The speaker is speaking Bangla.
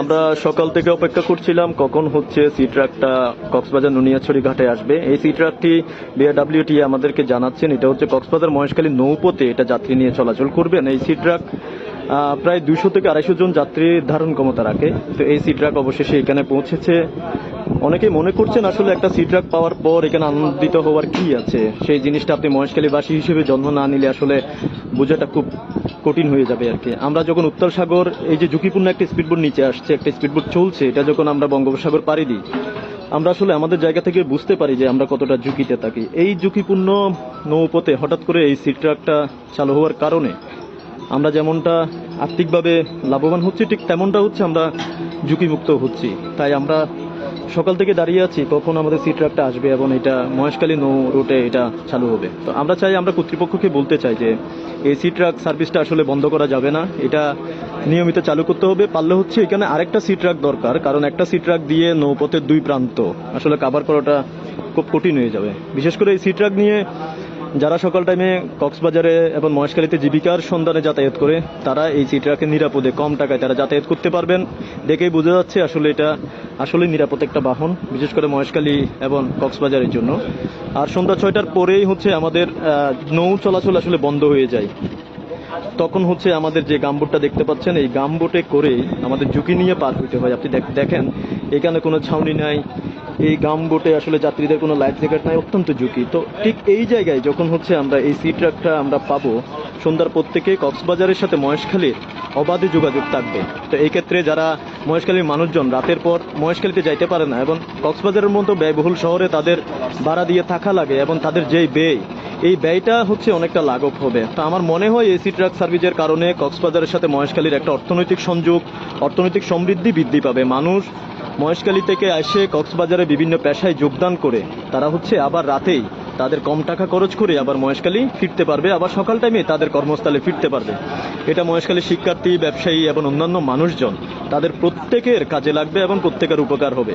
আমরা সকাল থেকে অপেক্ষা করছিলাম কখন হচ্ছে সি ট্রাকটা কক্সবাজার নুনিয়াছড়ি ঘাটে আসবে। এই সি ট্রাকটি বিআরডাব্লিউটি আমাদেরকে জানাচ্ছেন, এটা হচ্ছে কক্সবাজার মহেশখালী নৌপথে এটা যাত্রী নিয়ে চলাচল করবেন। এই সি ট্রাক প্রায় দুশো থেকে আড়াইশো জন যাত্রী ধারণ ক্ষমতা রাখে। তো এই সি ট্রাক অবশেষে এখানে পৌঁছেছে। অনেকেই মনে করছেন আসলে একটা সি ট্রাক পাওয়ার পর এখানে আনন্দিত হওয়ার কি আছে? সেই জিনিসটা আপনি মহেশখালীবাসী হিসেবে জন্ম না নিলে আসলে বোঝাটা খুব কঠিন হয়ে যাবে আর কি। আমরা যখন উত্তর সাগর, এই যে ঝুঁকিপূর্ণ একটা স্পিডবোট নিচে আসছে, একটা স্পিডবোট চলছে, এটা যখন আমরা বঙ্গোপসাগর পাড়ি দিই, আমরা আসলে আমাদের জায়গা থেকে বুঝতে পারি যে আমরা কতটা ঝুঁকিতে থাকি। এই ঝুঁকিপূর্ণ নৌপথে হঠাৎ করে এই সি ট্রাকটা চালু হওয়ার কারণে আমরা যেমনটা আর্থিকভাবে লাভবান হচ্ছি, ঠিক তেমনটা হচ্ছে আমরা ঝুঁকিমুক্ত হচ্ছি। তাই আমরা সকাল থেকে দাঁড়িয়ে আছি, কখন আমাদের সি ট্রাকটা আসবে এবং এটা মহেশখালী নৌ রুটে এটা চালু হবে। তো আমরা চাই আমরা কর্তৃপক্ষকে বলতে চাই যে, এই সি ট্রাক সার্ভিসটা আসলে বন্ধ করা যাবে না। এটা নিয়মিত চালু করতে হবে। পারলে হচ্ছে এখানে আরেকটা সি ট্রাক দরকার, কারণ একটা সি ট্রাক দিয়ে নৌপথের দুই প্রান্ত আসলে কাভার করাটা খুব কঠিন হয়ে যাবে। বিশেষ করে এই সি ট্রাক নিয়ে যারা সকাল টাইমে কক্সবাজারে এবং মহেশখালীতে জীবিকার সন্ধানে যাতায়াত করে, তারা এই সি ট্রাকে নিরাপদে কম টাকায় তারা যাতায়াত করতে পারবেন। দেখেই বোঝা যাচ্ছে আসলে এটা আসলে নিরাপদ একটা বাহন, বিশেষ করে মহেশখালী এবং কক্সবাজারের জন্য। আর সন্ধ্যা ছয়টার পরেই হচ্ছে আমাদের নৌ চলাচল আসলে বন্ধ হয়ে যায়। তখন হচ্ছে আমাদের যে গামবোটটা দেখতে পাচ্ছেন, এই গামবোটে করেই আমাদের ঝুঁকি নিয়ে পার হইতে হয়। আপনি দেখ- দেখেন, এখানে কোনো ছাউনি নাই এই গামবোটে আসলে যাত্রীদের কোনো লাইফ জ্যাকেট নাই, অত্যন্ত ঝুঁকি। তো ঠিক এই জায়গায় যখন হচ্ছে আমরা এই সি ট্রাকটা আমরা পাবো, সন্ধ্যার পর থেকে কক্সবাজারের সাথে মহেশখালীর অবাধে যোগাযোগ থাকবে। তো এই ক্ষেত্রে যারা মহেশখালীর মানুষজন, রাতের পর মহেশখালীতে যাইতে পারে না এবং কক্সবাজারের মতো ব্যয়বহুল শহরে তাদের ভাড়া দিয়ে থাকা লাগে এবং তাদের যেই ব্যয়, এই ব্যয়টা হচ্ছে অনেকটা লাঘব হবে। তো আমার মনে হয় এসি ট্রাক সার্ভিসের কারণে কক্সবাজারের সাথে মহেশখালীর একটা অর্থনৈতিক সংযোগ, অর্থনৈতিক সমৃদ্ধি বৃদ্ধি পাবে। মানুষ মহেশখালী থেকে এসে কক্সবাজারে বিভিন্ন পেশায় যোগদান করে তারা হচ্ছে আবার রাতেই তাদের কম টাকা খরচ করে আবার মহেশখালী ফিরতে পারবে। আবার সকাল টাইমে তাদের কর্মস্থলে ফিরতে পারবে। এটা মহেশকালী শিক্ষার্থী, ব্যবসায়ী এবং অন্যান্য মানুষজন তাদের প্রত্যেকের কাজে লাগবে এবং প্রত্যেকের উপকার হবে।